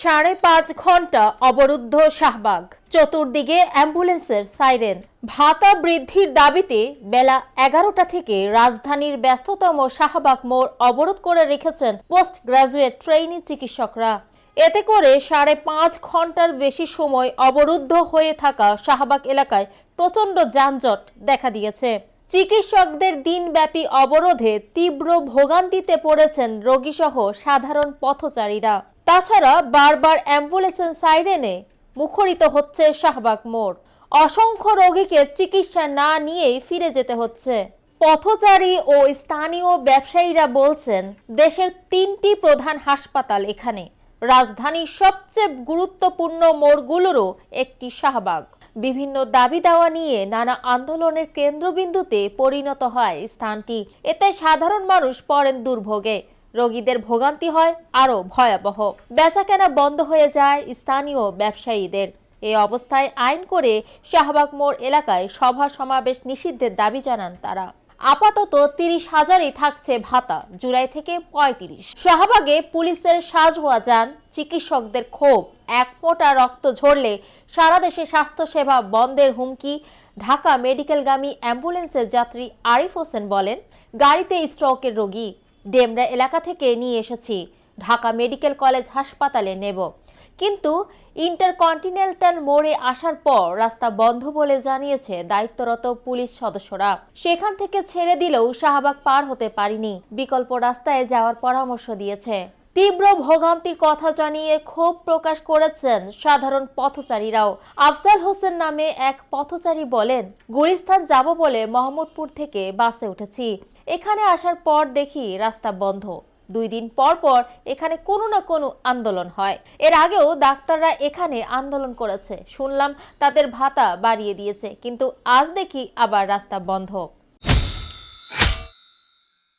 সাড়ে পাঁচ ঘণ্টা অবরুদ্ধ শাহবাগ। চতুর্দিকে অ্যাম্বুলেন্সের সাইরেন। ভাতা বৃদ্ধির দাবিতে বেলা এগারোটা থেকে রাজধানীর ব্যস্ততম শাহবাগ মোড় অবরোধ করে রেখেছেন পোস্ট গ্রাজুয়েট ট্রেইনি চিকিৎসকরা। এতে করে সাড়ে পাঁচ ঘণ্টার বেশি সময় অবরুদ্ধ হয়ে থাকা শাহবাগ এলাকায় প্রচণ্ড যানজট দেখা দিয়েছে। চিকিৎসকদের দিনব্যাপী অবরোধে তীব্র ভোগান্তিতে পড়েছেন রোগীসহ সাধারণ পথচারীরা। তাছাড়া বারবার অ্যাম্বুলেন্সের সাইরেনে মুখরিত হচ্ছে শাহবাগ মোড়। অসংখ্য রোগীকে চিকিৎসা না নিয়েই ফিরে যেতে হচ্ছে। পথচারী ও স্থানীয় ব্যবসায়ীরা বলছেন, দেশের তিনটি প্রধান হাসপাতাল এখানে। রাজধানীর সবচেয়ে গুরুত্বপূর্ণ মোড়গুলোরও একটি শাহবাগ। বিভিন্ন দাবি দাওয়া নিয়ে নানা আন্দোলনের কেন্দ্রবিন্দুতে পরিণত হয় স্থানটি। এতে সাধারণ মানুষ পড়েন দুর্ভোগে। রোগীদের ভোগান্তি হয় আরও ভয়াবহ। বেচাকেনা বন্ধ হয়ে যায় স্থানীয় ব্যবসায়ীদের। এ অবস্থায় আইন করে শাহবাগ মোড় এলাকায় সভা সমাবেশ নিষিদ্ধের দাবি জানান তারা। আপাতত তিরিশ হাজারই থাকছে ভাতা, জুলাই থেকে পঁয়ত্রিশ। শাহবাগে পুলিশের সাজোয়া যান, চিকিৎসকদের ক্ষোভ। এক ফোঁটা রক্ত ঝরলে সারা দেশে স্বাস্থ্যসেবা বন্ধের হুমকি। ঢাকা মেডিকেলগামী অ্যাম্বুলেন্সের যাত্রী আরিফ হোসেন বলেন, গাড়িতে স্ট্রোকের রোগী। ডেমরা এলাকা থেকে নিয়ে এসেছি। ঢাকা মেডিকেল কলেজ হাসপাতালে নেব। কিন্তু ইন্টারকন্টিনেন্টাল মোড়ে আসার পর রাস্তা বন্ধ বলে জানিয়েছে দায়িত্বরত পুলিশ সদস্যরা। সেখান থেকে ছেড়ে দিলেও শাহবাগ পার হতে পারিনি। বিকল্প রাস্তায় যাওয়ার পরামর্শ দিয়েছে। তীব্র ভোগান্তির কথা জানিয়ে ক্ষোভ প্রকাশ করেছেন সাধারণ পথচারীরাও। আফজাল হোসেন নামে এক পথচারী বলেন, গুলিস্তান যাব বলে মোহাম্মদপুর থেকে বাসে উঠেছি। এখানে আসার পর দেখি রাস্তা বন্ধ। দুই দিন পর পর এখানে কোনো না কোনো আন্দোলন হয়। এর আগেও ডাক্তাররা এখানে আন্দোলন করেছে। শুনলাম তাদের ভাতা বাড়িয়ে দিয়েছে, কিন্তু আজ দেখি আবার রাস্তা বন্ধ।